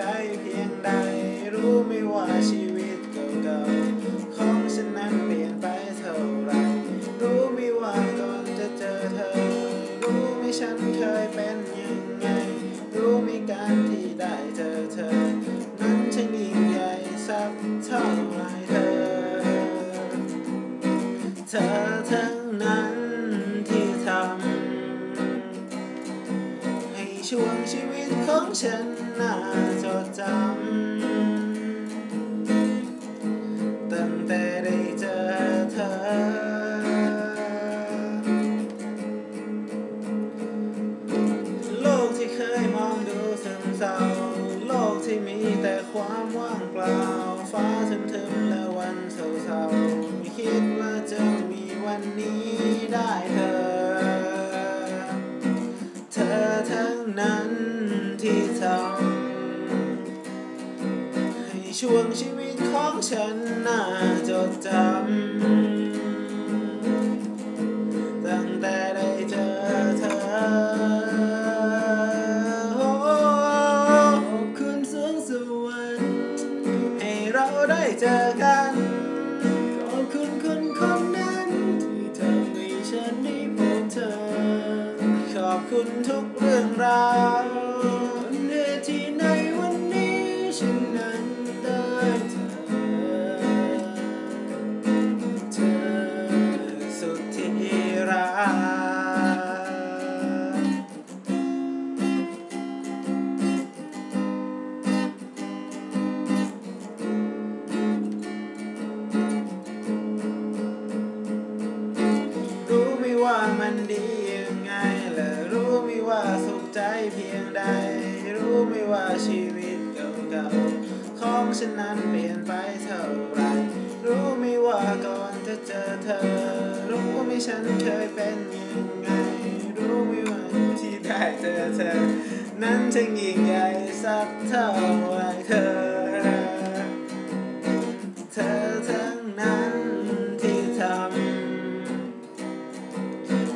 ใจเพียงใด รู้ไม่ว่าชีวิตเก่าๆของฉันนั้นเปลี่ยนไปเท่าไร รู้ไม่ว่าก่อนจะเจอเธอ รู้ไม่ฉันเคยเป็นยังไง รู้ไม่การที่ได้เจอเธอ นั้นฉันยิ่งใหญ่สักเท่า ช่วงชีวิตของฉันน่าจดจำ ตั้งแต่ได้เจอเธอ โลกที่เคยมองดูซึมเศร้า โลกที่มีแต่ความว่างเปล่า ฟ้าทึมๆและวันเศร้าๆไม่คิดว่าจะมีวันนี้ได้เธอ ช่วงชีวิตของฉันน่าจดจำ ตั้งแต่ได้เจอเธอโอ้ขอบคุณสวงสวรรค์ให้เราได้เจอกัน ขอบคุณคนคนนั้นที่ทำให้ฉันได้พบเธอ ขอบคุณทุกเรื่องราว ว่าสุขใจเพียงใด รู้ไม่ว่าชีวิตเก่าๆของฉันนั้นเปลี่ยนไปเท่าไร รู้ไม่ว่าก่อนจะเจอเธอ รู้ไม่ฉันเคยเป็นยังไง รู้ไม่ว่าที่ได้เจอเธอ นั้นช่างยิ่งใหญ่สักเท่าไรเธอเธอทั้งนั้นที่ทำ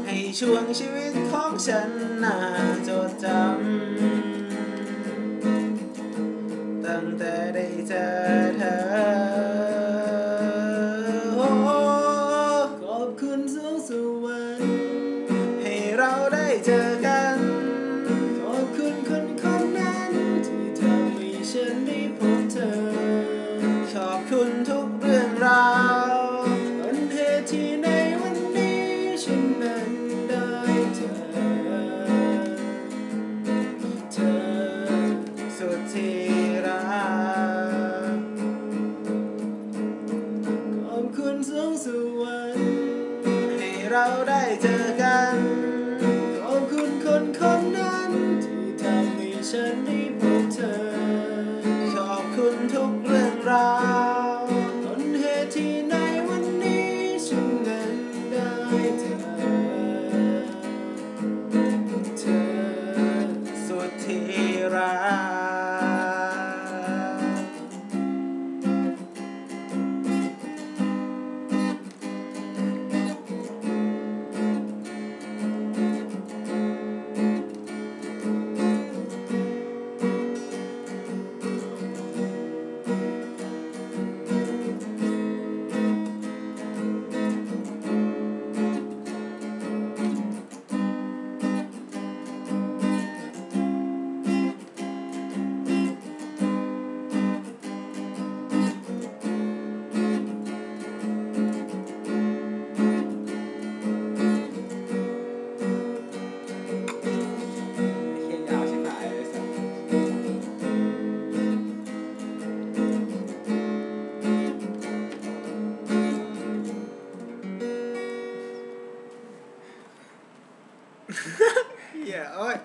ให้ช่วงชีวิตของ ฉันน่าจดจำ ตั้งแต่ได้เจอเธอโอ้ขอบคุณสวงสวรรค์ให้เราได้เจอกัน ขอบคุณคนคนนั้น ที่ทำให้ฉันได้พบเธอ ขอบคุณทุก สวงสวรรค์ให้เราได้เจอกัน Yeah, all right.